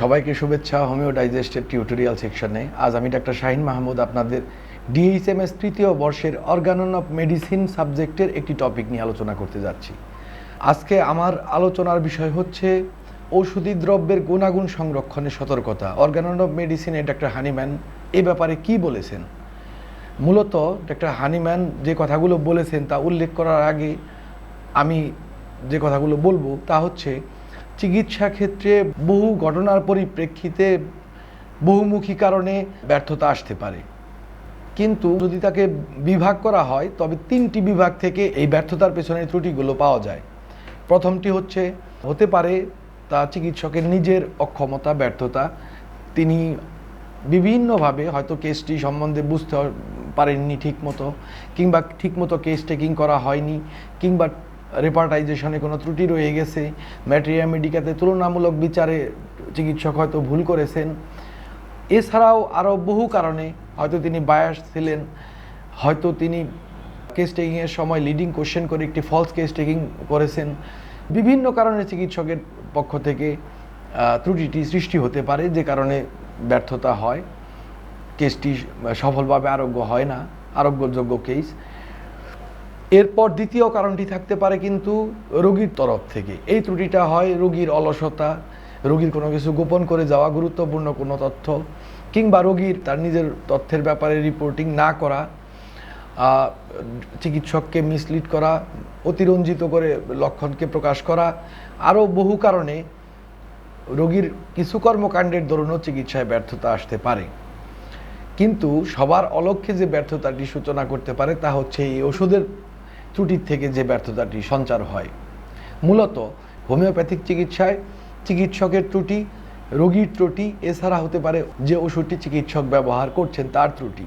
সবাইকে শুভেচ্ছা homeo ডাইজেস্টের tutorial সেকশনে। আজ আমি ডাক্তার শাহিন মাহমুদ আপনাদের ডিএইচএমএস তৃতীয় বর্ষের অর্গানন অফ মেডিসিন সাবজেক্টের একটি টপিক নিয়ে আলোচনা করতে যাচ্ছি। আজকে আমার আলোচনার বিষয় হচ্ছে ঔষধি দ্রব্যের গুণাগুণ সংরক্ষণের সতর্কতা। অর্গানন অফ মেডিসিনে ডাক্তার হানিম্যান এ ব্যাপারে কি বলেছেন? মূলত ডাক্তার হানিম্যান যে কথাগুলো বলেছেন তা উল্লেখ করার আগে আমি যে কথাগুলো বলব তা হচ্ছে চিকিৎসা ক্ষেত্রে বহু ঘটনার পরিপ্রেক্ষিতে বহুমুখী কারণে ব্যর্থতা আসতে পারে। কিন্তু যদি তাকে বিভাগ করা হয়, তবে তিনটি বিভাগ থেকে এই ব্যর্থতার পেছনের ত্রুটিগুলো পাওয়া যায়। প্রথমটি হচ্ছে, হতে পারে তা চিকিৎসকের নিজের অক্ষমতা, ব্যর্থতা। তিনি বিভিন্নভাবে হয়তো কেসটি সম্বন্ধে বুঝতে পারেননি ঠিকমতো, কিংবা ঠিকমতো কেস টেকিং করা হয়নি, কিংবা রেপার্টাইজেশনে কোনো ত্রুটি রয়ে গেছে। ম্যাটেরিয়া মেডিকাতে তুলনামূলক বিচারে চিকিৎসক হয়তো ভুল করেছেন। এছাড়াও আরও বহু কারণে হয়তো তিনি বায়াস ছিলেন। হয়তো তিনি কেস টেকিংয়ের সময় লিডিং কোশ্চেন করে একটি ফলস কেস টেকিং করেছেন। বিভিন্ন কারণে চিকিৎসকের পক্ষ থেকে ত্রুটিটি সৃষ্টি হতে পারে, যে কারণে ব্যর্থতা হয়। কেসটি সফলভাবে আরোগ্য হয় না। আরোগ্যযোগ্য কেস এরপর দ্বিতীয় কারণটি থাকতে পারে কিন্তু রোগীর তরফ থেকে। এই ত্রুটিটা হয় রোগীর অলসতা, রোগীর কোনো কিছু গোপন করে যাওয়া, গুরুত্বপূর্ণ কোনো তথ্য, কিংবা রোগীর তার নিজের তথ্যের ব্যাপারে রিপোর্টিং না করা চিকিৎসককে মিসলিড করা, অতিরঞ্জিত করে লক্ষণকে প্রকাশ করা, আরও বহু কারণে রোগীর কিছু কর্মকাণ্ডের দরুনও চিকিৎসায় ব্যর্থতা আসতে পারে। কিন্তু সবার অলক্ষ্যে যে ব্যর্থতাটি সূচনা করতে পারে তা হচ্ছে এই ওষুধের ত্রুটির থেকে যে ব্যর্থতাটি সঞ্চার হয়। মূলত হোমিওপ্যাথিক চিকিৎসায় চিকিৎসকের ত্রুটি, রোগীর ত্রুটি, এছাড়া হতে পারে যে ওষুধটি চিকিৎসক ব্যবহার করছেন তার ত্রুটি।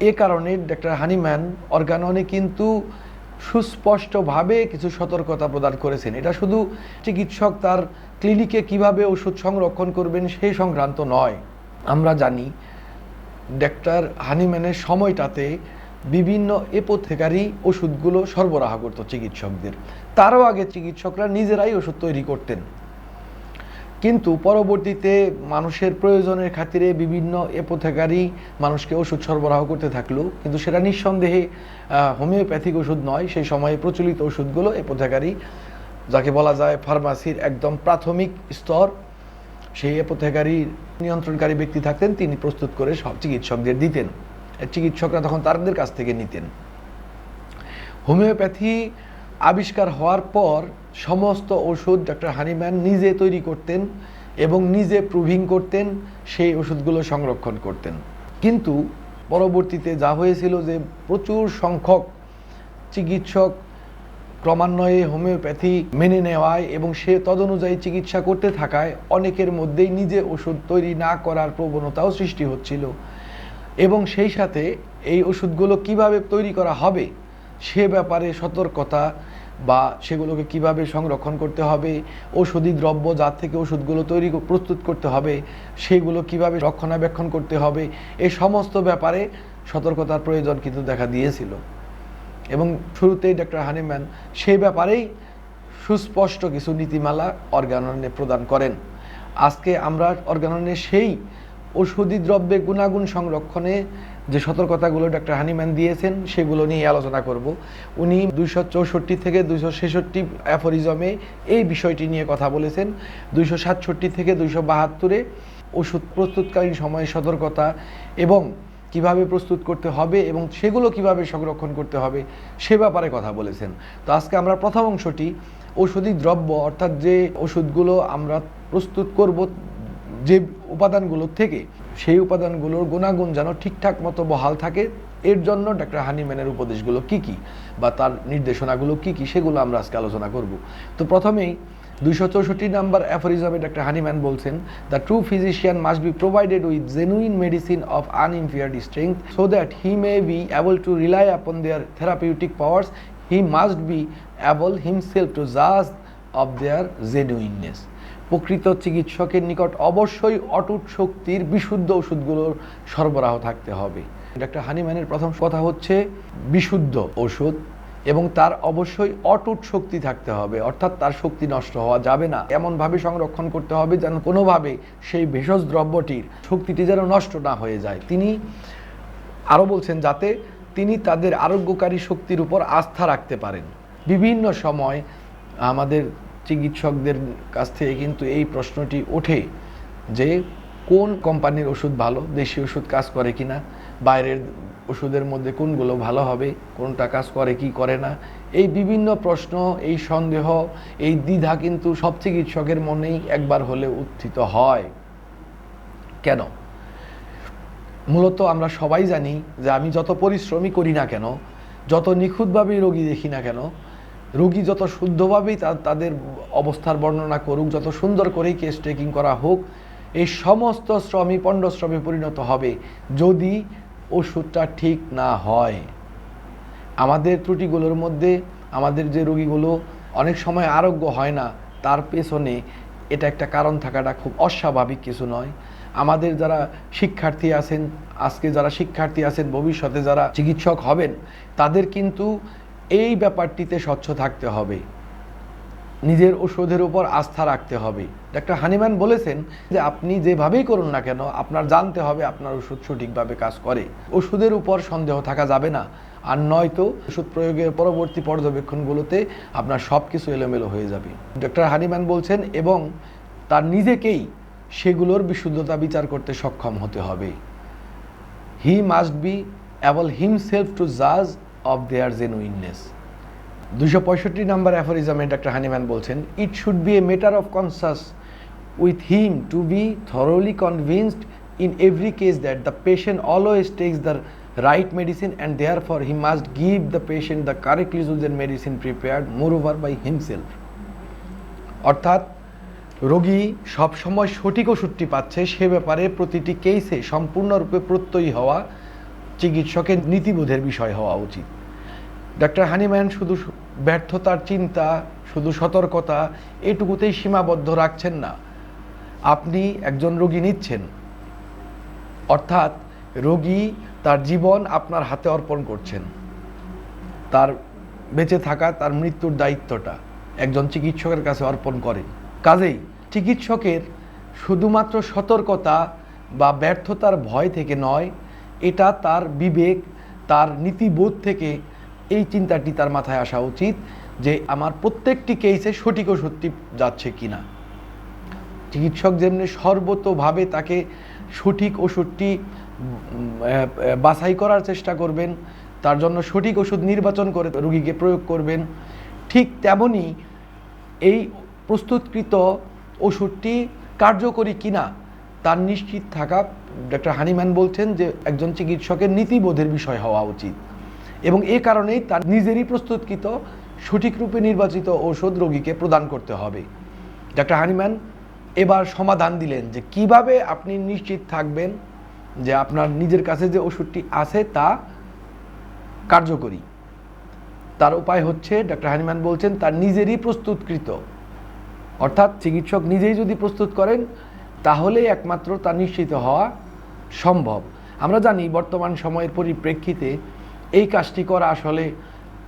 এ কারণে ডাক্তার হানিম্যান অর্গাননে কিন্তু সুস্পষ্টভাবে কিছু সতর্কতা প্রদান করেছেন। এটা শুধু চিকিৎসক তার ক্লিনিকে কীভাবে ওষুধ সংরক্ষণ করবেন সেই সংক্রান্ত নয়। আমরা জানি, ডাক্তার হানিম্যানের সময়টাতে বিভিন্ন এপোথেকারি ওষুধগুলো সরবরাহ করতো চিকিৎসকদের। তারও আগে চিকিৎসকরা নিজেরাই ওষুধ তৈরি করতেন। কিন্তু পরবর্তীতে মানুষের প্রয়োজনের খাতিরে বিভিন্ন এপোথেকারি মানুষকে ওষুধ সরবরাহ করতে থাকল। কিন্তু সেটা নিঃসন্দেহে হোমিওপ্যাথিক ওষুধ নয়। সেই সময়ে প্রচলিত ওষুধগুলো এপোথেকারি, যাকে বলা যায় ফার্মাসির একদম প্রাথমিক স্তর। সেই এপোথেকারি নিয়ন্ত্রণকারী ব্যক্তি থাকতেন, তিনি প্রস্তুত করে সব চিকিৎসকদের দিতেন। চিকিৎসকরা তখন তাদের কাছ থেকে নিতেন। হোমিওপ্যাথি আবিষ্কার হওয়ার পর সমস্ত ওষুধ ডক্টর হানিম্যান নিজে তৈরি করতেন এবং নিজে প্রুভিং করতেন, সেই ওষুধগুলো সংরক্ষণ করতেন। কিন্তু পরবর্তীতে যা হয়েছিল যে প্রচুর সংখ্যক চিকিৎসক ক্রমান্বয়ে হোমিওপ্যাথি মেনে নেওয়ায় এবং সে তদনুযায়ী চিকিৎসা করতে থাকায় অনেকের মধ্যেই নিজে ওষুধ তৈরি না করার প্রবণতাও সৃষ্টি হচ্ছিল। এবং সেই সাথে এই ওষুধগুলো কীভাবে তৈরি করা হবে, সে ব্যাপারে সতর্কতা বা সেগুলোকে কীভাবে সংরক্ষণ করতে হবে, ঔষধি দ্রব্য যার থেকে ওষুধগুলো তৈরি প্রস্তুত করতে হবে, সেগুলো কীভাবে রক্ষণাবেক্ষণ করতে হবে এই সমস্ত ব্যাপারে সতর্কতার প্রয়োজন কিন্তু দেখা দিয়েছিল। এবং শুরুতেই ডক্টর হানিম্যান সেই ব্যাপারেই সুস্পষ্ট কিছু নীতিমালা অর্গাননে প্রদান করেন। আজকে আমরা অর্গাননে সেই ঔষধি দ্রব্যের গুণাগুণ সংরক্ষণে যে সতর্কতাগুলো ডক্টর হানিম্যান দিয়েছেন, সেগুলো নিয়ে আলোচনা করব। উনি দুইশো চৌষট্টি থেকে দুইশো ছেষট্টি অ্যাফোরিজমে এই বিষয়টি নিয়ে কথা বলেছেন। দুইশো সাতষট্টি থেকে দুইশো বাহাত্তরে ওষুধ প্রস্তুতকালীন সময়ে সতর্কতা এবং কীভাবে প্রস্তুত করতে হবে এবং সেগুলো কীভাবে সংরক্ষণ করতে হবে, সে ব্যাপারে কথা বলেছেন। তো আজকে আমরা প্রথম অংশটি ঔষধি দ্রব্য, অর্থাৎ যে ওষুধগুলো আমরা প্রস্তুত করব, যে উপাদানগুলোর থেকে সেই উপাদানগুলোর গুণাগুণ যেন ঠিকঠাক মতো বহাল থাকে, এর জন্য ডাক্তার হানিম্যানের উপদেশগুলো কি কি বা তার নির্দেশনাগুলো কি কি সেগুলো আমরা আজকে আলোচনা করব। তো প্রথমেই দুইশো চৌষট্টি নাম্বার অ্যাফোরিজমে ডাক্তার হানিম্যান বলছেন the true physician must be provided with genuine medicine of unimpaired strength so that he may be able to rely upon their therapeutic powers he must be able himself to জাজ of their genuineness প্রকৃত চিকিৎসকের নিকট অবশ্যই অটুট শক্তির বিশুদ্ধ ওষুধগুলোর সরবরাহ থাকতে হবে। ডাক্তার হানিম্যানের প্রথম কথা হচ্ছে বিশুদ্ধ ওষুধ এবং তার অবশ্যই অটুট শক্তি থাকতে হবে, অর্থাৎ তার শক্তি নষ্ট হওয়া যাবে না। এমনভাবে সংরক্ষণ করতে হবে যেন কোনোভাবে সেই ভেষজ দ্রব্যটির শক্তিটি যেন নষ্ট না হয়ে যায়। তিনি আরও বলছেন, যাতে তিনি তাদের আরোগ্যকারী শক্তির উপর আস্থা রাখতে পারেন। বিভিন্ন সময় আমাদের চিকিৎসকদের কাছ থেকে কিন্তু এই প্রশ্নটি ওঠে যে কোন কোম্পানির ওষুধ ভালো? দেশি ওষুধ কাজ করে কিনা বাইরের ওষুধের মধ্যে কোনগুলো ভালো হবে? কোনটা কাজ করে, কি করে না? এই বিভিন্ন প্রশ্ন, এই সন্দেহ, এই দ্বিধা কিন্তু সব চিকিৎসকের মনেই একবার হলে উত্থিত হয়। কেন? মূলত আমরা সবাই জানি যে আমি যত পরিশ্রমই করি না কেন, যত নিখুঁতভাবেই রোগী দেখি না কেন রোগী যত শুদ্ধভাবেই তাদের অবস্থার বর্ণনা করুক, যত সুন্দর করেই কেস টেকিং করা হোক, এই সমস্ত শ্রমই পণ্ডশ্রমে পরিণত হবে যদি ওষুধটা ঠিক না হয়। আমাদের ত্রুটিগুলোর মধ্যে আমাদের যে রোগীগুলো অনেক সময় আরোগ্য হয় না, তার পেছনে এটা একটা কারণ থাকাটা খুব অস্বাভাবিক কিছু নয়। আমাদের যারা শিক্ষার্থী আছেন, আজকে যারা শিক্ষার্থী আছেন, ভবিষ্যতে যারা চিকিৎসক হবেন, তাদের কিন্তু এই ব্যাপারটিতে স্বচ্ছ থাকতে হবে। নিজের ওষুধের উপর আস্থা রাখতে হবে। ডাক্তার হানিম্যান বলেছেন যে আপনি যেভাবেই করুন না কেন, আপনার জানতে হবে আপনার ওষুধ সঠিকভাবে কাজ করে। ওষুধের উপর সন্দেহ থাকা যাবে না। আর নয়তো ওষুধ প্রয়োগের পরবর্তী পর্যবেক্ষণগুলোতে আপনার সব কিছু এলোমেলো হয়ে যাবে। ডক্টর হানিম্যান বলছেন, এবং তার নিজেকেই সেগুলোর বিশুদ্ধতা বিচার করতে সক্ষম হতে হবে। He must be able himself to জাজ অফ দেয়ার জেনুইননেস দুশো পঁয়ষট্টি নাম্বার অ্যাফোরিজমে ডাক্তার হানিম্যান বলছেন it should be a matter of conscious with him to be thoroughly convinced in every case that the patient always takes the and therefore he must give the patient the correctly user medicine prepared moreover by himself অর্থাৎ, রোগী সবসময় সঠিক ওষুধটি পাচ্ছে সে ব্যাপারে প্রতিটি কেসে সম্পূর্ণরূপে প্রত্যয়ী হওয়া চিকিৎসকের নীতিবোধের বিষয় হওয়া উচিত। ডাক্তার হানিম্যান শুধু ব্যর্থতার চিন্তা, শুধু সতর্কতা, এটুকুতেই সীমাবদ্ধ রাখছেন না। আপনি একজন রোগী নিচ্ছেন। অর্থাৎ রোগী তার জীবন আপনার হাতে অর্পণ করছেন। তার বেঁচে থাকা, তার মৃত্যুর দায়িত্বটা একজন চিকিৎসকের কাছে অর্পণ করে কাজেই চিকিৎসকের শুধুমাত্র সতর্কতা বা ব্যর্থতার ভয় থেকে নয় এটা তার বিবেক, তার নীতিবোধ থেকে এই চিন্তাটি তার মাথায় আসা উচিত যে আমার প্রত্যেকটি কেসে সঠিক ওষুধটি যাচ্ছে কি না চিকিৎসক যেমনি সর্বতোভাবে তাকে সঠিক ওষুধটি বাছাই করার চেষ্টা করবেন, তার জন্য সঠিক ওষুধ নির্বাচন করে রুগীকে প্রয়োগ করবেন, ঠিক তেমনই এই প্রস্তুতকৃত ওষুধটি কার্যকরী কিনা, তার নিশ্চিত থাকা ডক্টর হানিম্যান বলছেন যে একজন চিকিৎসকের নীতিবোধের বিষয় হওয়া উচিত। এবং এ কারণেই তার নিজেরই প্রস্তুতকৃত সঠিক রূপে নির্বাচিত ঔষধ রোগীকে প্রদান করতে হবে। ডক্টর হানিম্যান এবার সমাধান দিলেন যে কীভাবে আপনি নিশ্চিত থাকবেন যে আপনার নিজের কাছে যে ওষুধটি আছে তা কার্যকরী। তার উপায় হচ্ছে ডক্টর হানিম্যান বলছেন, তার নিজেরই প্রস্তুতকৃত। অর্থাৎ চিকিৎসক নিজেই যদি প্রস্তুত করেন তাহলে একমাত্র তা নিশ্চিত হওয়া সম্ভব। আমরা জানি বর্তমান সময়ের পরিপ্রেক্ষিতে এই কাজটি করা আসলে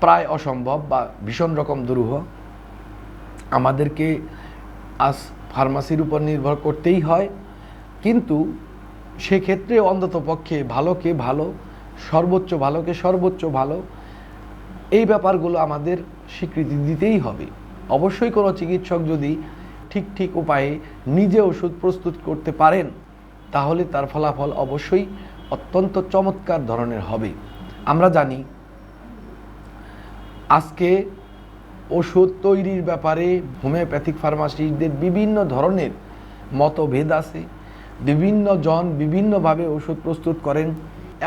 প্রায় অসম্ভব বা ভীষণ রকম দুরূহ। আমাদেরকে আজ ফার্মাসির উপর নির্ভর করতেই হয়। কিন্তু সেক্ষেত্রে অন্তত পক্ষে ভালোকে ভালো, সর্বোচ্চ ভালোকে সর্বোচ্চ ভালো, এই ব্যাপারগুলো আমাদের স্বীকৃতি দিতেই হবে। অবশ্যই কোনো চিকিৎসক যদি ঠিক ঠিক উপায়ে নিজে ওষুধ প্রস্তুত করতে পারেন তাহলে তার ফলাফল অবশ্যই অত্যন্ত চমৎকার ধরনের হবে। আমরা জানি, আজকে ওষুধ তৈরির ব্যাপারে হোমিওপ্যাথিক ফার্মাসিস্টদের বিভিন্ন ধরনের মতভেদ আছে। বিভিন্ন জন বিভিন্নভাবে ওষুধ প্রস্তুত করেন।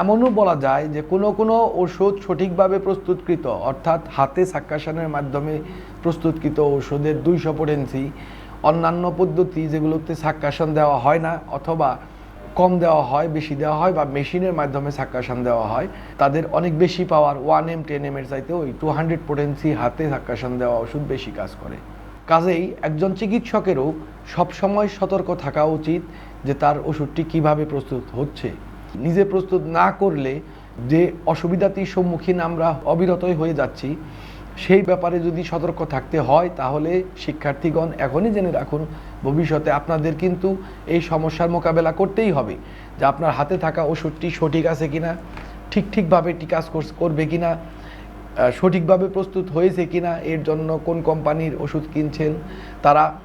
এমনও বলা যায় যে কোনো কোনো ওষুধ সঠিকভাবে প্রস্তুতকৃত, অর্থাৎ হাতে সাক্কাশনের মাধ্যমে প্রস্তুতকৃত ওষুধের দুইশো পোটেন্সি, অন্যান্য পদ্ধতি যেগুলোতে সাক্কাশন দেওয়া হয় না, অথবা কম দেওয়া হয়, বেশি দেওয়া হয় বা মেশিনের মাধ্যমে সাক্কাশন দেওয়া হয়, তাদের অনেক বেশি power one M ten M এর চাইতে ওই টু হান্ড্রেড পোটেন্সি হাতে সাক্কাশন দেওয়া ওষুধ বেশি কাজ করে। কাজেই একজন চিকিৎসকেরও সবসময় সতর্ক থাকা উচিত যে তার ওষুধটি কীভাবে প্রস্তুত হচ্ছে। নিজে প্রস্তুত না করলে যে অসুবিধাটির সম্মুখীন আমরা অবিরতই হয়ে যাচ্ছি সেই ব্যাপারে যদি সতর্ক থাকতে হয় তাহলে শিক্ষার্থীগণ এখনই জেনে রাখুন ভবিষ্যতে আপনাদের কিন্তু এই সমস্যার মোকাবেলা করতেই হবে যে আপনার হাতে থাকা ওষুধটি সঠিক আছে কিনা ঠিক ঠিকভাবে টিকাস কোর্স করবে কিনা আহ, সঠিকভাবে প্রস্তুত হয়েছে কি না এর জন্য কোন কোম্পানির ওষুধ কিনছেন তারা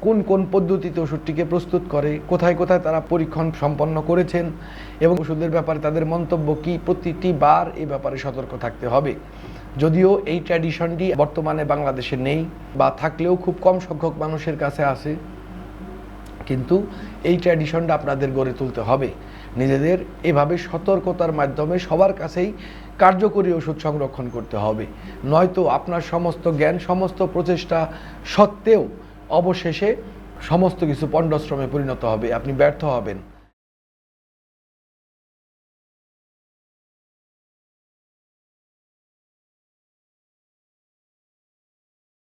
কোন কোন পদ্ধতিতে ওষুধটিকে প্রস্তুত করে কোথায় কোথায় তারা পরীক্ষণ সম্পন্ন করেছেন এবং ওষুধের ব্যাপারে তাদের মন্তব্য কী প্রতিটি বার এ ব্যাপারে সতর্ক থাকতে হবে। যদিও এই ট্র্যাডিশনটি বর্তমানে বাংলাদেশে নেই বা থাকলেও খুব কম সংখ্যক মানুষের কাছে আছে, কিন্তু এই ট্র্যাডিশনটা আপনাদের গড়ে তুলতে হবে। নিজেদের এভাবে সতর্কতার মাধ্যমে সবার কাছেই কার্যকরী ওষুধ সংরক্ষণ করতে হবে। নয়তো আপনার সমস্ত জ্ঞান, সমস্ত প্রচেষ্টা সত্ত্বেও অবশেষে সমস্ত কিছু পণ্ডশ্রমে পরিণত হবে, আপনি ব্যর্থ হবেন।